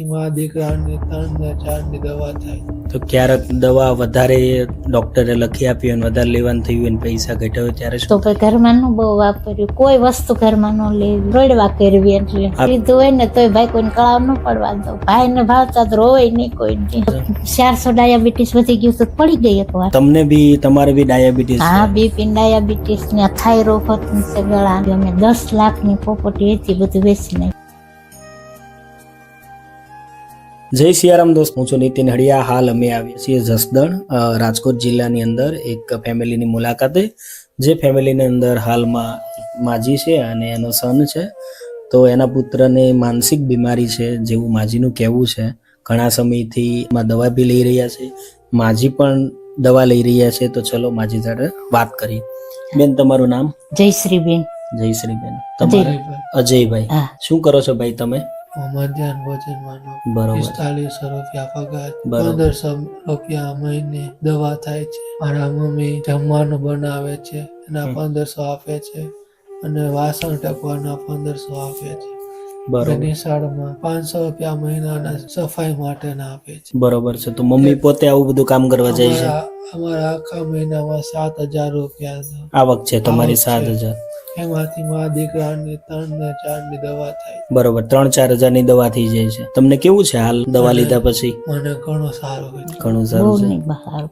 માં દીકરાને ત્રણ ને ચારની દવા થાય. તો ક્યારેક દવા વધારે ડોક્ટરે લખી આપી અને વધારે લેવાનું થયું અને પૈસા ઘટ્યા ત્યારે તો પછી ઘરમાં નું બહુ વાપર્યું. કોઈ વસ્તુ ઘરમાં નો લેવી રોડવા કરવી એટલે. લીધું હોય ને તોય ભાઈ કોઈને કળાવ ન પડવા દો. ભાઈ ને ભાવતા તો રોય નહીં કોઈ ચારસો ડાયાબિટીસ વધી ગયું તો પડી ગઈ એક વાર. તમને બી તમારે બી ડાયાબિટીસ હા બીપી ડાયાબિટીસ ને હતું છે ગળા અમે દસ લાખની પ્રોપર્ટી હતી બધું વેચી નાખી જય સિયારામ દોસ્ત હું છું નીતિન હડિયા હાલ અમે આવીએ છીએ જસદણ રાજકોટ જિલ્લાની અંદર એક ફેમિલીની મુલાકાતે. જે ફેમિલીની અંદર હાલમાં માજી છે અને એનો સન છે. તો એના પુત્રને માનસિક બીમારી છે જેવું માજીનું કહેવું છે. ઘણા સમયથી માં દવા બી લઈ રહ્યા છે. માજી પણ દવા લઈ રહ્યા છે. તો ચલો માજી સાથે વાત કરીએ. બેન તમારું નામ? જયશ્રીબેન. જયશ્રીબેન. તમારે? અજયભાઈ. હા. શું કરો છો ભાઈ તમે? મધ્યાહન ભોજન માનો પિસ્તાલીસો રૂપિયા પગાર પંદરસો રૂપિયા મહિને દવા થાય છે. મારા મમ્મી જમવાનું બનાવે છે એના પંદરસો આપે છે અને વાસણ ટકવાના પંદરસો આપે છે. નિશાળમાં પાંચસો રૂપિયા મહિનાના સફાઈ માટેના આપે છે. બરોબર છે. તો મમ્મી પોતે આવું બધું કામ કરવા જાય છે? અમારા આખા મહિનામાં સાત હજાર રૂપિયા આવક છે તમારી સાત હજાર. એમાંથી મારા દીકરાની ત્રણ ને ચારની દવા થાય. બરોબર ત્રણ ચાર હજારની દવા થઈ જાય છે. તમને કેવું છે હાલ દવા લીધા પછી? મને ઘણો સારો ઘણું સારું છે. નહીં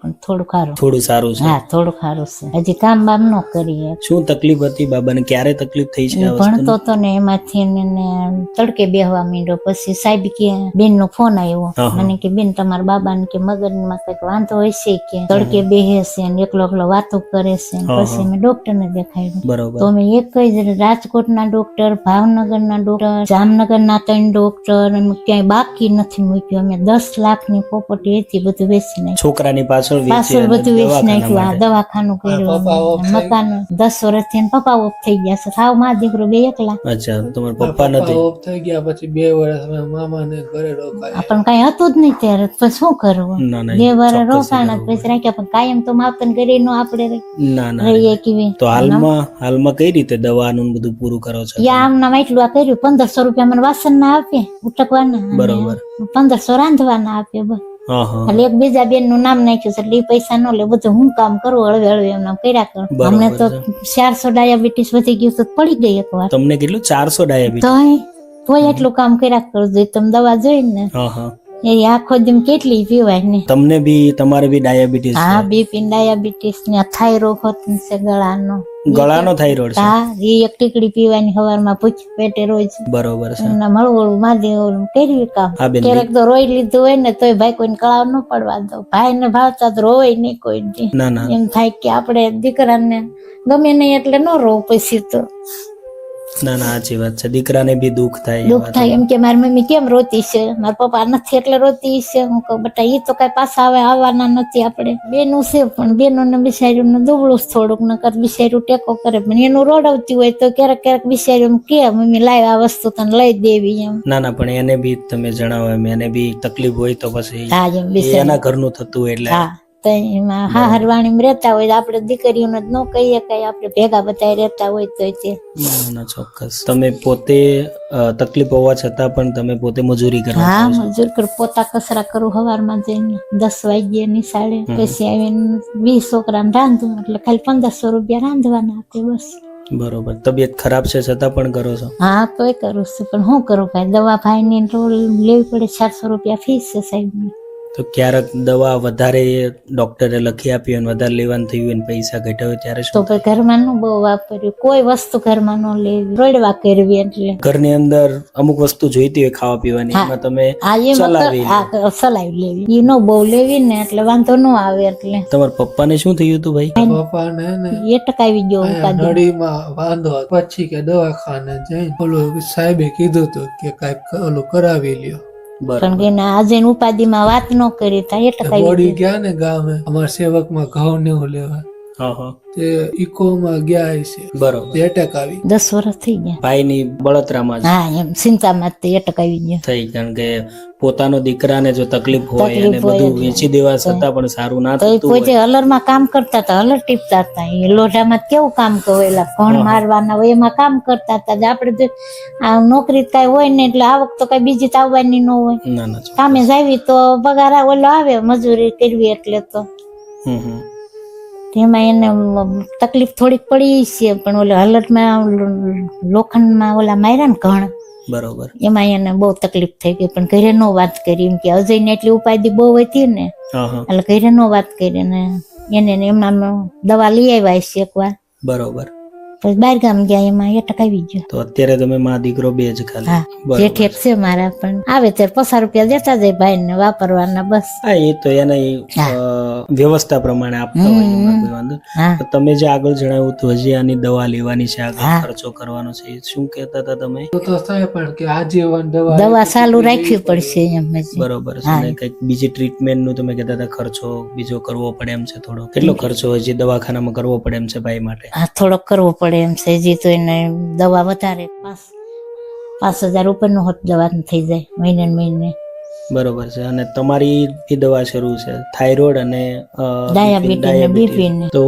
પણ થોડું સારું. થોડું સારું છે. હા થોડું સારું છે. હજી કામ બામ ન કરીએ. શું તકલીફ હતી બાબાને? ક્યારે તકલીફ થઈ છે પણ ભણતો તો ને એમાંથી ને તડકે બેહવા માંડ્યો. પછી સાહેબ કે બેન નો ફોન આવ્યો. મને કે બેન તમારા બાબા ને કે મગજમાં કંઈક વાંધો હોય છે કે તડકે બેહે છે ને એકલો એકલો વાતો કરે છે પછી મેં ડોક્ટર ને દેખાડ્યું. બરોબર. તો મેં એક જ રાજકોટના ડોક્ટર ભાવનગરના ડોક્ટર જામનગરના ત્રણ ડોક્ટર ક્યાંય બાકી નથી મૂક્યું. અમે દસ લાખની પ્રોપર્ટી હતી બધું વેચી નાખ્યું છોકરાની પાછળ પાછળ બધું વેચી નાખ્યું. આ દવાખાનું કર્યું. મકાન દસ વર્ષથી પપ્પા ઓફ થઈ ગયા છે. સાવમાં દીકરો બે એકલા. અચ્છા તમારા મારા પપ્પા નથી? ઓફ થઈ ગયા પછી બે વર્ષ મામા ને ઘરે રોકાયા. પણ કઈ હતું જ નહીં ત્યારે. તો શું કરવું? બે વર્ષ રોકાણા પછી રાખ્યા. પણ કાયમ તો માપન ઘરે નો આપણે પડે. ના ના રહીએ કેવી તો હાલમાં હાલમાં કઈ રીતે દવાનું બધું પૂરું કરો છો? યા આમના એટલું આ કર્યું. પંદરસો રૂપિયા મને વાસણ ના આપે ઉટકવાના બરોબર. પંદરસો રાંધવાના આપે બસ. એટલે એક બીજા બેનનું નામ નાખ્યું છે એટલે એ પૈસા નો લે. બધું હું કામ કરું હળવે હળવે એમના કર્યા કરું. અમને તો ચારસો ડાયાબિટીસ વધી ગયું તો પડી ગઈ એક વાર. તમને કેટલું? ચારસો ડાયાબિટીસ? તોય એટલું કામ કર્યા કરું. જોઈએ તમે દવા જોઈ ને એ આખો દિન કેટલી પીવાય ને. તમને બી તમારે બી ડાયાબિટીસ હા બીપી ડાયાબિટીસ ને થાઇરોઇડ છે ગળાનો. ગળાનો થાઇરોઇડ છે. હા એ એક ટીકડી પીવાની સવારમાં પૂછ પેટે રોજ બરોબર છે. એમના મળવળું ઓલું કર્યું કામ ક્યારેક તો રોઈ લીધું હોય ને તોય ભાઈ કોઈને કળાવ ન પડવા દો. ભાઈ ને ભાવતા તો રોય નહીં કોઈ દી. ના ના. એમ થાય કે આપણે દીકરાને ગમે નહીં એટલે ન રોવ પછી તો. ના ના સાચી વાત છે દીકરાને બી દુઃખ થાય દુઃખ થાય એમ કે મારી મમ્મી કેમ રોતી છે? મારા પપ્પા નથી એટલે રોતી છે. હું કહું બટા એ તો કઈ પાછા આવે આવવાના નથી આપણે. બેનું છે પણ બેનું ને બિચાર્યું ને દુબળું થોડુંક થોડુંક નકર બિચાર્યું ટેકો કરે. પણ એનું રોડાવતી હોય તો ક્યારેક ક્યારેક બિચાર્યું કે મમ્મી લાવ આ વસ્તુ તને લઈ દેવી એમ. ના ના પણ એને બી તમે જણાવો એમ. એને બી તકલીફ હોય તો પછી હા એમ એ એના ઘરનું થતું હોય એટલે હા. એમાં હા હરવાણી રહેતા હોય આપણે દીકરીઓને ન કહીએ કઈ આપણે ભેગા બધા રહેતા હોય તો તે ચોક્કસ. તમે પોતે તકલીફ હોવા છતાં પણ તમે પોતે મજૂરી કરો હા મજૂર કર પોતા કસરા કરું સવારમાં જઈને દસ વાગ્યે નિશાળે. પછી આવીને વીસ છોકરાને રાંધું એટલે ખાલી પંદરસો રૂપિયા રાંધવાના આપે બસ. બરોબર. તબિયત ખરાબ છે છતાં પણ કરો છો? હા તોય કરું છું પણ શું કરું કાંઈ? દવા ભાઈ રોલ લેવી પડે ચારસો રૂપિયા ફીસ છે સાહેબ તો ક્યારેક દવા વધારે ડોક્ટરે લખી આપી અને વધારે લેવાનું થયું હોય પૈસા ઘટ્યા હોય ત્યારે તો ઘરમાં નું બહુ વાપર્યું. કોઈ વસ્તુ ઘરમાં ન લેવી. રોડવા કરવી એટલે. ઘરની અંદર અમુક વસ્તુ જોઈતી હોય ખાવા પીવાની એમાં તમે ચલાવી ચલાવી લેવી. એ નો બહુ લેવી ને એટલે વાંધો ન આવે એટલે. તમારા પપ્પાને શું થયું હતું ભાઈ? પપ્પાને ને એ ટકાવી ગયો નળીમાં વાંધો પછી કે દવાખાને જઈને ઓલો સાહેબે કીધું હતું કે કાંઈક ઓલું કરાવી લ્યો. પણ કે એના આજે ઉપાધિમાં વાત ન કરી તા એટલે બોડી ગયા ને ગામે અમારા સેવકમાં ઘઉં ને એવું લેવા. તે ઇકોમાં ગયા છે બરોબર. એટેક આવી. દસ વર્ષ થઈ ગયા. ભાઈની બળતરામાં હા એમ ચિંતામાં માં તે અટક આવી ગયા. થઈ કારણ કે પોતાનો દીકરાને જો તકલીફ હોય અને બધું વેચી દેવા છતાં પણ સારું ના થતું પોતે હોય. હલરમાં કામ કરતા હતા હલર ટીપતા હતા. એ લોઢામાં કેવું કામ કરેલા કોણ. મારવાના હોય એમાં કામ કરતા હતા. આપણે આ નોકરી કઈ હોય ને એટલે આવક તો કઈ બીજી તો આવવાની ન હોય. ના ના કામે જાવી તો પગાર ઓલો આવે મજૂરી કરવી એટલે તો. હમ હમ. તેમાં એને તકલીફ થોડીક પડી છે પણ ઓલા હલટમાં લોખંડમાં ઓલા માર્યા ને ઘણ. બરોબર. એમાં એને બહુ તકલીફ થઈ ગઈ પણ ઘરે નો વાત કરી. એમ કે અજય ને એટલી ઉપાધિ બહુ હતી ને એટલે ઘરે નો વાત કરી ને એને એમના દવા લઈ આવ્યા છે એકવાર. બરોબર. પછી બહાર ગામ ગયા એમાં એ ટકાવી ગયો. તો અત્યારે તમે માં દીકરો બે જ ખાલી. હા જે ઠેપ છે મારા પણ. આવે ત્યારે પચાસ રૂપિયા દેતા જાય ભાઈ ને વાપરવાના બસ. હા એ તો એને વ્યવસ્થા પ્રમાણે આપતા હોય એમાં કોઈ વાંધો. તો તમે જે આગળ જણાવ્યું હતું હજી આની દવા લેવાની છે આગળ ખર્ચો કરવાનો છે એ શું કહેતા હતા તમે? તો તો થાય પણ કે આજીવન દવા દવા ચાલુ રાખવી પડશે એમ બરોબર છે અને કંઈક બીજી ટ્રીટમેન્ટનું તમે કહેતા હતા ખર્ચો બીજો કરવો પડે એમ છે થોડો. કેટલો ખર્ચો હજી દવાખાનામાં કરવો પડે એમ છે ભાઈ માટે? હા થોડોક કરવો પડે એમ છે તો એને દવા વધારે પાંચ પાંચ હજાર ઉપરનું હોત દવા થઈ જાય મહિને ને મહિને. બરોબર છે. અને તમારી એ દવા શરૂ છે. થાઇરોઇડ અને ડાયાબિટીસ તો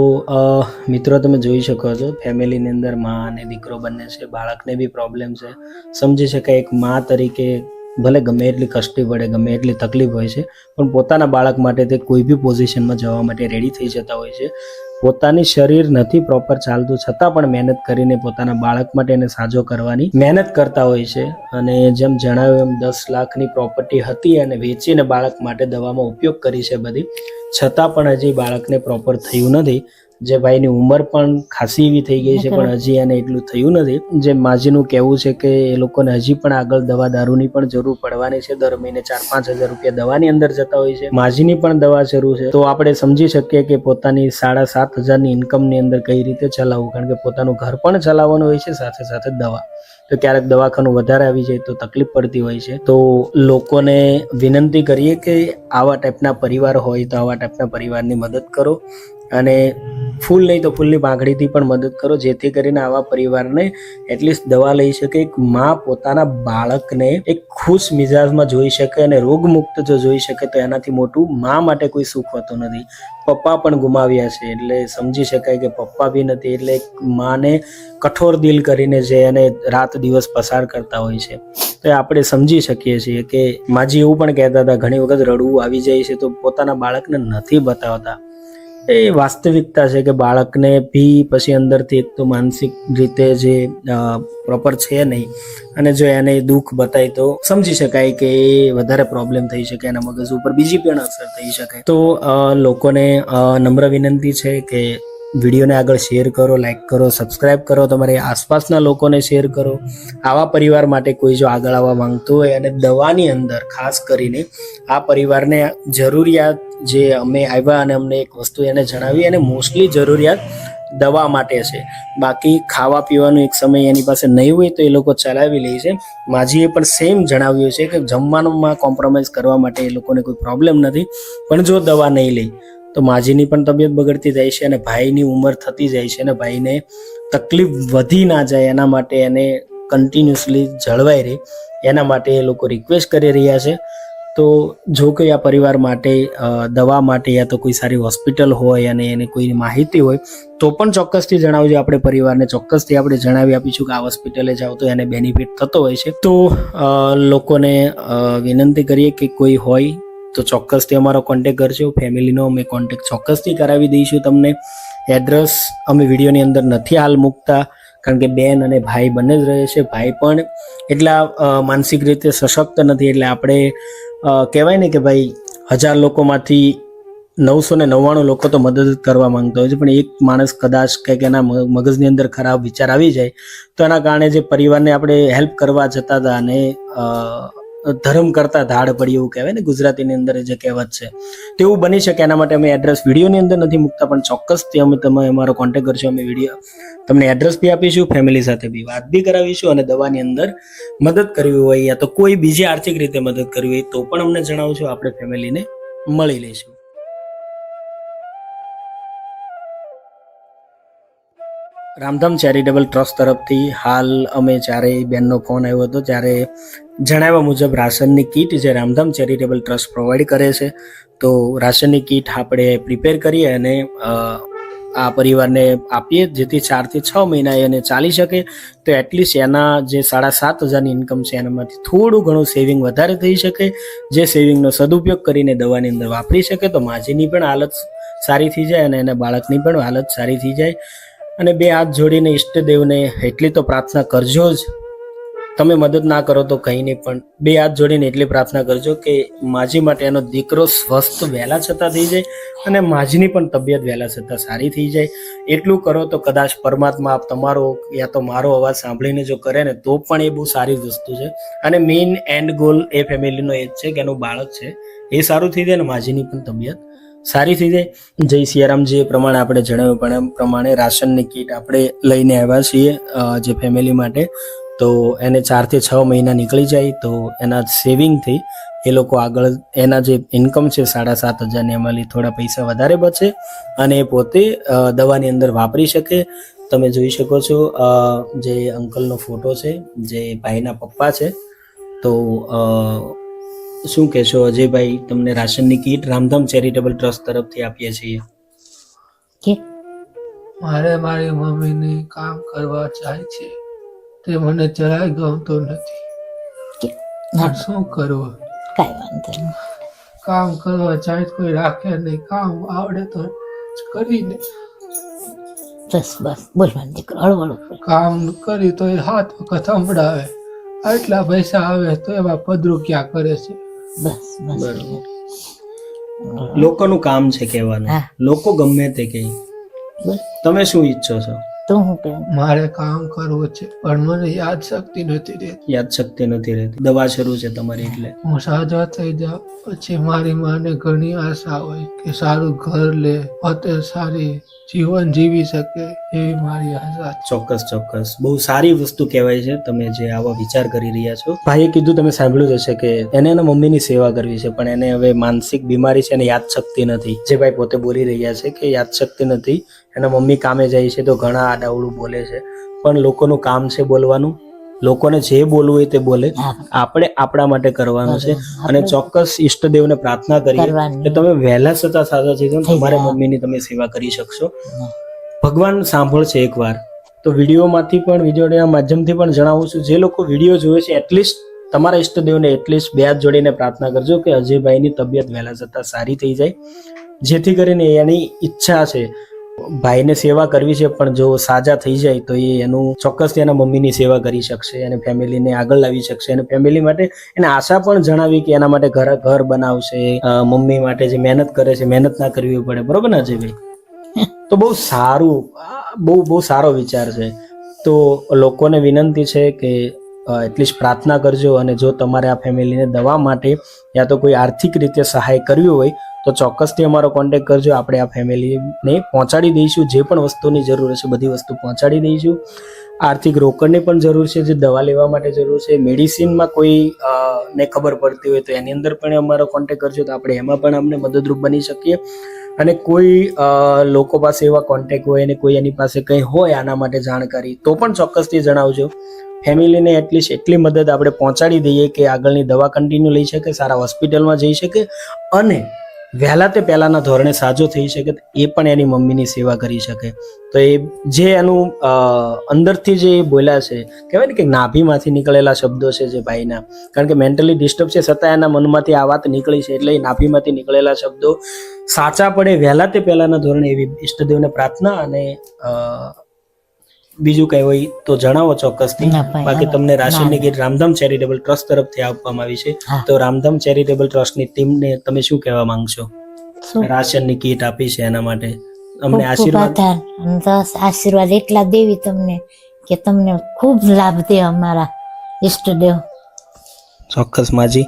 મિત્રો તમે જોઈ શકો છો ફેમિલીની અંદરમાં અને દીકરો બંને છે બાળકને બી પ્રોબ્લેમ છે. સમજી શકાય એક માં તરીકે ભલે ગમે એટલી કષ્ટી પડે ગમે એટલી તકલીફ હોય છે પણ પોતાના બાળક માટે તે કોઈ બી પોઝિશનમાં જવા માટે રેડી થઈ જતા હોય છે. પોતાની શરીર નથી પ્રોપર ચાલતું, છતાં પણ મહેનત કરીને પોતાના બાળક માટે એને સાજો કરવાની મહેનત કરતા હોય છે. અને જેમ જણાવ્યું એમ, દસ લાખની પ્રોપર્ટી હતી અને વેચીને બાળક માટે દવામાં ઉપયોગ કરી છે બધી. છતાં પણ હજી બાળકને પ્રોપર થયું નથી. જે ભાઈની ઉંમર પણ ખાસી એવી થઈ ગઈ છે પણ હજી એને એટલું થયું નથી. જે માજીનું કહેવું છે કે એ લોકોને હજી પણ આગળ દવા દારૂની પણ જરૂર પડવાની છે. દર મહિને ચાર પાંચ હજાર રૂપિયા દવાની અંદર જતા હોય છે. માજીની પણ દવા શરૂ છે. તો આપણે સમજી શકીએ કે પોતાની સાડા સાત હજારની ઇન્કમની અંદર કઈ રીતે ચલાવવું? કારણ કે પોતાનું ઘર પણ ચલાવવાનું હોય છે સાથે સાથે દવા. તો ક્યારેક દવાખાનું વધારે આવી જાય તો તકલીફ પડતી હોય છે. તો લોકોને વિનંતી કરીએ કે આવા ટાઈપના પરિવાર હોય તો આવા ટાઈપના પરિવારની મદદ કરો. અને ફૂલ નહીં તો ફૂલની પાંખડીથી પણ મદદ કરો, જેથી કરીને આવા પરિવારને એટલીસ્ટ દવા લઈ શકે. એક માં પોતાના બાળકને એક ખુશ મિજાજમાં જોઈ શકે અને રોગમુક્ત જો જોઈ શકે તો એનાથી મોટું માં માટે કોઈ સુખ હોતું નથી. પપ્પા પણ ગુમાવ્યા છે, એટલે સમજી શકાય કે પપ્પા બી નથી, એટલે માને કઠોર દિલ કરીને જે એને રાત દિવસ પસાર કરતા હોય છે. તો આપણે સમજી શકીએ છીએ કે માજી એવું પણ કહેતા હતા, ઘણી વખત રડવું આવી જાય છે તો પોતાના બાળકને નથી બતાવતા. એ વાસ્તવિકતા છે કે બાળકને બી પછી અંદરથી એક તો માનસિક રીતે જે પ્રોપર છે નહીં. અને જો એને દુઃખ બતાય તો સમજી શકાય કે એ વધારે પ્રોબ્લેમ થઈ શકે, એના મગજ ઉપર બીજી પણ અસર થઈ શકે. તો લોકોને નમ્ર વિનંતી છે કે વિડીયોને આગળ શેર કરો લાઈક કરો સબસ્ક્રાઇબ કરો, તમારી આસપાસના લોકોને શેર કરો. આવા પરિવાર માટે કોઈ જો આગળ આવવા માંગતું હોય અને દવાની અંદર ખાસ કરીને આ પરિવારને જરૂરિયાત જે અમે આવ્યા અને અમને એક વસ્તુ એને જણાવી અને મોસ્ટલી જરૂરિયાત દવા માટે છે. બાકી ખાવા પીવાનું એક સમય એની પાસે નહીં હોય તો એ લોકો ચલાવી લે છે. માજીએ પણ સેમ જણાવ્યું છે કે જમવાનુંમાં કોમ્પ્રોમાઇઝ કરવા માટે એ લોકોને કોઈ પ્રોબ્લેમ નથી. પણ જો દવા નહીં લે તો માજીની પણ તબિયત બગડતી જાય છે અને ભાઈની ઉંમર થતી જાય છે અને ભાઈને તકલીફ વધી ના જાય એના માટે એને કન્ટિન્યુઅસલી જળવાઈ રહે. એના માટે એ લોકો રિક્વેસ્ટ કરી રહ્યા છે. તો જો કોઈ આ પરિવાર માટે દવા માટે યા તો કોઈ સારી હોસ્પિટલ હોય અને એને કોઈ માહિતી હોય, તો પણ ચોક્કસથી જણાવજો. આપણે પરિવારને ચોક્કસથી આપણે જણાવી આપીશું કે આ હોસ્પિટલે જાઓ તો એને બેનિફિટ થતો હોય છે. તો લોકોને વિનંતી કરીએ કે કોઈ હોય તો ચોક્કસથી અમારો કોન્ટેક કરજો. ફેમિલીનો અમે કોન્ટેક ચોક્કસથી કરાવી દઈશું તમને. એડ્રેસ અમે વિડીયોની અંદર નથી હાલ મૂકતા, કારણ કે બેન અને ભાઈ બંને જ રહે છે. ભાઈ પણ એટલા માનસિક રીતે સશક્ત નથી. એટલે આપણે કહેવાય ને કે ભાઈ, હજાર લોકોમાંથી નવસો ને નવ્વાણું લોકો તો મદદ કરવા માંગતા હોય છે. પણ એક માણસ કદાચ કંઈક એના મગજની અંદર ખરાબ વિચાર આવી જાય, તો એના કારણે જે પરિવારને આપણે હેલ્પ કરવા જતા હતા અને ધર્મ કરતા ધાડ પડી એવું કહેવાય ને ગુજરાતીની અંદર જે કહેવત છે. તેવું બની શકે, એના માટે અમે એડ્રેસ વિડીયોની અંદર નથી મૂકતા, પણ ચોક્કસથી અમે તમે અમારો કોન્ટેક્ટ કરશો, અમે વીડિયો તમને એડ્રેસ બી આપીશું ફેમિલી સાથે બી વાત બી કરાવીશું અને દવાની અંદર મદદ કરવી હોય યા તો કોઈ બીજી આર્થિક રીતે મદદ કરવી હોય તો પણ અમને જણાવશો આપણે ફેમિલીને મળી લઈશું. રામધામ ચેરિટેબલ ટ્રસ્ટ તરફથી હાલ અમે ચારેય બેનનો ફોન આવ્યો હતો. ત્યારે જણાવ્યા મુજબ રાશનની કીટ જે રામધામ ચેરિટેબલ ટ્રસ્ટ પ્રોવાઈડ કરે છે, તો રાશનની કીટ આપણે પ્રિપેર કરીએ અને આ પરિવારને આપીએ જેથી ચારથી છ મહિના એને ચાલી શકે. તો એટલીસ્ટ એના જે સાડા સાત હજારની ઇન્કમ છે એનામાંથી થોડું ઘણું સેવિંગ વધારે થઈ શકે. જે સેવિંગનો સદુપયોગ કરીને દવાની અંદર વાપરી શકે. તો માજીની પણ હાલત સારી થઈ જાય અને એના બાળકની પણ હાલત સારી થઈ જાય. અને બે હાથ જોડીને ઈષ્ટદેવને એટલી તો પ્રાર્થના કરજો જ. તમે મદદ ના કરો તો કંઈ નહીં, પણ બે હાથ જોડીને એટલી પ્રાર્થના કરજો કે માજી માટે એનો દીકરો સ્વસ્થ વહેલા છતાં થઈ જાય અને માજીની પણ તબિયત વહેલા છતાં સારી થઈ જાય. એટલું કરો તો કદાચ પરમાત્મા આપ તમારો યા તો મારો અવાજ સાંભળીને જો કરે ને તો પણ એ બહુ સારી વસ્તુ છે. અને મેઇન એન્ડ ગોલ એ ફેમિલીનો એ જ છે કે એનું બાળક છે, એ સારું થઈ જાય ને માજીની પણ તબિયત. સારી થઈ જાય. જય સિયારામ જે પ્રમાણે આપણે જણાવ્યું પણ એમ પ્રમાણે રાશનની કીટ આપણે લઈને આવ્યા છીએ જે ફેમિલી માટે. તો એને ચારથી છ મહિના નીકળી જાય, તો એના સેવિંગથી એ લોકો આગળ એના જે ઇન્કમ છે સાડા સાત હજારની એમાંથી થોડા પૈસા વધારે બચે અને એ પોતે દવાની અંદર વાપરી શકે. તમે જોઈ શકો છો જે અંકલનો ફોટો છે, જે ભાઈના પપ્પા છે, તો શું કહેશો અજયભાઈ તમને રાશનની કીટ રામધામ ચેરિટેબલ ટ્રસ્ટ તરફથી આપીએ છીએ. કે? મારે મારી મમ્મીને કામ કરવા જાય છે. તે મને જરાય ગમતું નથી. કે- પણ શું કરવું કાંઈ વાંધો નહીં. કામ કરવા જાય તો કોઈ રાખે નહીં. કામ આવડે તો કરીને. બસ બસ બોલવાનું દીકરો હળવળ કામ કરી તો એ હાથ વખત સંભળાવે. આટલા પૈસા આવે તો એમાં પદરું ક્યાં કરે છે? બસ બસ. લોકોનું કામ છે કહેવાનું. લોકો ગમે તે કહે. તમે શું ઈચ્છો છો? તું હું કે મારે કામ કરવું છે પણ મને યાદ શક્તિ નથી રહેતી. યાદ શક્તિ નથી રહેતી. દવા શરૂ છે તમારી એટલે. હું સાજા થઈ જાઉં પછી મારી માને ઘણી આશા હોય કે સારું ઘર લે પોતે સારી જીવન જીવી શકે એવી મારી આશા ચોક્કસ ચોક્કસ. બહુ સારી વસ્તુ કહેવાય છે તમે જે આવા વિચાર કરી રહ્યા છો. ભાઈએ કીધું તમે સાંભળ્યું જ હશે કે એને એના મમ્મીની સેવા કરવી છે પણ એને હવે માનસિક બીમારી છે અને યાદ શક્તિ નથી. જે ભાઈ પોતે બોલી રહ્યા છે કે યાદ શક્તિ નથી એના મમ્મી કામે જાય છે તો ઘણા આડાવડું બોલે છે. પણ લોકોનું કામ છે બોલવાનું. લોકોને જે બોલવું હોય તે બોલે. આપણે આપણા માટે કરવાનું છે. અને ચોક્કસ ઈષ્ટદેવને પ્રાર્થના કરીએ. કે તમે વહેલા છતાં સાજા થઈ જાઓ તમારા મમ્મીની તમે સેવા કરી શકશો. ભગવાન સાંભળશે એકવાર. તો વિડીયોમાંથી પણ વિડીયોના માધ્યમથી પણ જણાવું છું. જે લોકો વીડિયો જોવે છે એટલીસ્ટ તમારા ઈષ્ટદેવને એટલીસ્ટ બે હાથ જોડીને પ્રાર્થના કરજો કે અજયભાઈની તબિયત વહેલા જતાં સારી થઈ જાય. જેથી કરીને એની ઈચ્છા છે ભાઈને સેવા કરવી છે, પણ જો સાજા થઈ જાય તો એ એનું ચોક્કસ એના મમ્મીની સેવા કરી શકશે અને ફેમિલીને આગળ લાવી શકશે અને ફેમિલી માટે એને આશા પણ જણાવી કે એના માટે ઘર ઘર બનાવશે મમ્મી માટે જે મહેનત કરે છે, મહેનત ના કરવી પડે, બરોબર ને અજયભાઈ? તો બહુ સારું, બહુ બહુ સારો વિચાર છે. તો લોકોને વિનંતી છે કે એટલીસ્ટ પ્રાર્થના કરજો અને જો તમારે આ ફેમિલીને દવા માટે યા તો કોઈ આર્થિક રીતે સહાય કરવી હોય, તો ચોક્કસથી અમારો કોન્ટેક કરજો. આપણે આ ફેમિલીને પહોંચાડી દઈશું. જે પણ વસ્તુની જરૂર હશે, બધી વસ્તુ પહોંચાડી દઈશું. આર્થિક રોકડની પણ જરૂર છે, જે દવા લેવા માટે જરૂર છે. મેડિસિનમાં કોઈ ને ખબર પડતી હોય તો એની અંદર પણ અમારો કોન્ટેક કરજો. તો આપણે એમાં પણ અમને મદદરૂપ બની શકીએ. અને કોઈ લોકો પાસે એવા કોન્ટેક હોય અને કોઈ એની પાસે કંઈ હોય આના માટે જાણકારી, તો પણ ચોક્કસથી જણાવજો. ફેમિલીને એટલીસ્ટ એટલી મદદ આપણે પહોંચાડી દઈએ કે આગળની દવા કન્ટિન્યુ લઈ શકે, સારા હોસ્પિટલમાં જઈ શકે અને વહેલા તે પહેલાંના ધોરણે સાજો થઈ શકે, એ પણ એની મમ્મીની સેવા કરી શકે. તો એ જે એનું અંદરથી જે બોલ્યા છે, કહેવાય ને કે નાભીમાંથી નીકળેલા શબ્દો છે જે ભાઈના, કારણ કે મેન્ટલી ડિસ્ટર્બ છે છતાં એના મનમાંથી આ વાત નીકળી છે એટલે એ નાભીમાંથી નીકળેલા શબ્દો સાચા પડે વહેલા તે પહેલાના ધોરણે એવી ઈષ્ટદેવને પ્રાર્થના અને બીજું કઈ હોય તો જણાવો ચોક્કસથી. બાકી તમને રાશનની. કીટ રામધામ ચેરિટેબલ ટ્રસ્ટ તરફથી આપવામાં આવી છે. તો રામધામ ચેરિટેબલ ટ્રસ્ટની ટીમને તમે શું કહેવા માંગશો? રાશનની કીટ આપી છે એના માટે. અમને આશીર્વાદ આશીર્વાદ એટલા દેવી તમને કે તમને ખૂબ લાભ દે અમારા ઈષ્ટદેવ ચોક્કસ માજી.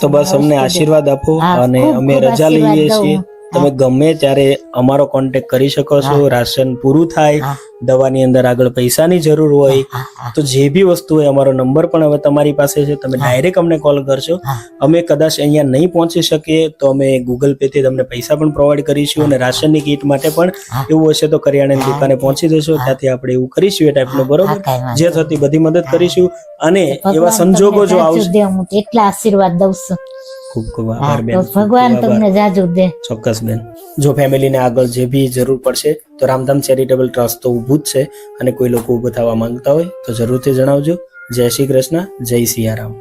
તો બસ અમને આશીર્વાદ આપો અને અમે રજા લઈએ છીએ. તમે ગમે ત્યારે અમારો કોન્ટેક્ટ કરી શકો છો રાશન પૂરું થાય દવાની અંદર આગળ પૈસાની જરૂર હોય. તો જે બી વસ્તુ હોય અમારો નંબર પણ હવે તમારી પાસે છે તમે ડાયરેક્ટ અમને કોલ કરશો. અમે કદાચ અહીંયા નહીં પહોંચી શકીએ તો અમે ગૂગલ પે થી તમને પૈસા પણ પ્રોવાઈડ કરીશું અને રાશનની કીટ માટે પણ એવું હશે તો કરિયાણાની દુકાને પહોંચી જશો ત્યાંથી આપણે એવું કરીશું એ ટાઈપનું બરોબર? જે થતી બધી મદદ કરીશું અને એવા સંજોગો જો આવશે. હું એટલા આશીર્વાદ દઉં છું. ખૂબ ખૂબ આભાર બેન. ભગવાન તમને જાજુ દે. ચોક્કસ બેન. જો ફેમિલીને આગળ જે બી જરૂર પડશે તો રામધામ ચેરિટેબલ ટ્રસ્ટ તો ઊભું જ છે અને કોઈ લોકો ઊભું થવા માંગતા હોય તો જરૂરથી જણાવજો. જય શ્રી કૃષ્ણ જય સિયારામ.